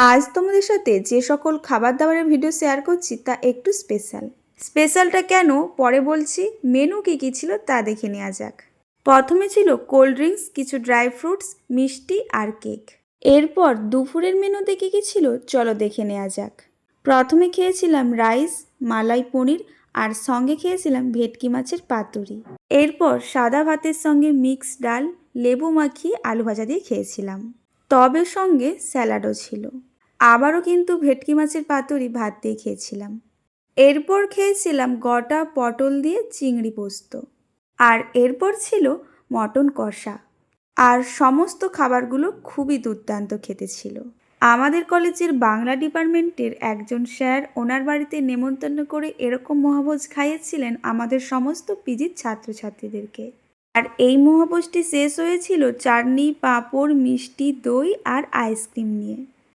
আজ তোমাদের সাথে যে সকল খাবার দাবারের ভিডিও শেয়ার করছি তা একটু স্পেশাল। স্পেশালটা কেন? পরে বলছি। মেনু কী কী ছিল তা দেখে নেওয়া যাক। প্রথমে ছিল কোল্ড ড্রিঙ্কস, কিছু ড্রাই ফ্রুটস, মিষ্টি আর কেক। এরপর দুপুরের মেনুতে কী কী ছিল? চলো দেখে নেওয়া যাক। প্রথমে খেয়েছিলাম রাইস, মালাই পনির আর সঙ্গে খেয়েছিলাম ভেটকি মাছের পাতুরি। এরপর সাদা ভাতের সঙ্গে মিক্স ডাল, লেবু মাখিয়ে আলু ভাজা দিয়ে খেয়েছিলাম। তবে সঙ্গে স্যালাডও ছিল। আবারও কিন্তু ভেটকি মাছের পাতুরি ভাত দিয়ে খেয়েছিলাম। এরপর খেয়েছিলাম গোটা পটল দিয়ে চিংড়ি পোস্ত। আর এরপর ছিল মটন কষা। আর সমস্ত খাবারগুলো খুবই দুর্দান্ত খেতে ছিল। আমাদের কলেজের বাংলা ডিপার্টমেন্টের একজন স্যার ওনার বাড়িতে নেমন্তন্ন করে এরকম মহাভোজ খাইয়েছিলেন আমাদের সমস্ত পিজির ছাত্রছাত্রীদেরকে। আর এই মহাভোজটি শেষ হয়েছিল চাটনি, পাঁপড়, মিষ্টি, দই আর আইসক্রিম নিয়ে।